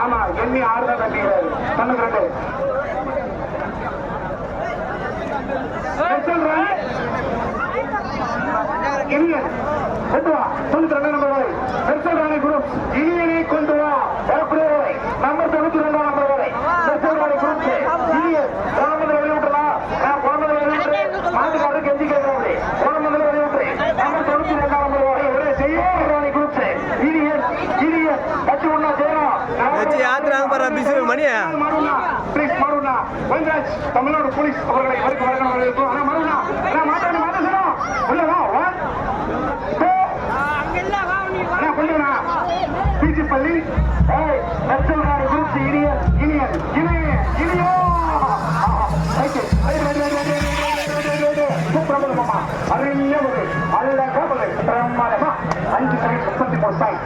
ஆமா எண்ணி ஆறுதல் தான் கட்டிக்கிறாரு கண்ணுக்கு ரெண்டு இனியன் கொண்டு வா தொண்ணூத்தி ரெண்டு நம்பர் வரை ஸ்பெஷல் ராணி குரூப் இனியனை கொண்டு வா. வரக்கூடிய நம்பர் தொண்ணூத்தி ரெண்டாம் நம்பர் வரை ஸ்பெஷல் ராணி குரூப் இனியன் குழந்தை வெளியிட்டலாம் நான் குழந்தை வெளியிட்டு மாட்டுக்காரருக்கு கெஞ்சி கேட்கிறாரு குழந்தை வெளியிட்டு நம்பர் தொண்ணூத்தி ரெண்டாம் நம்பர் வரை ஒரே செய்ய ராணி குரூப் இனியன் இனியன் கட்சி ஒன்னா சேரும் வச்சு யாத்திராங்க பாரு பிசி மணியா? மருணா ப்ளீஸ் மருணா வெங்கராஜ் தமிழ்நாடு போலீஸ் அவர்களை வரைக்கும் வரணும் வரவேற்கும் ஆனா மருணா நான் மாட்டாடி மாட்டேன் உள்ள வா ஒன் டூ நான் கொண்டுவா பிஜி பள்ளி ஏய் நச்சல் நாடு குரூப் இனிய இனிய. இனிய இனியோ சுப்பிரமணியமா அருமையா ஒரு அழகா ஒரு பிரமாதமா அஞ்சு சைட் முப்பத்தி மூணு சைட்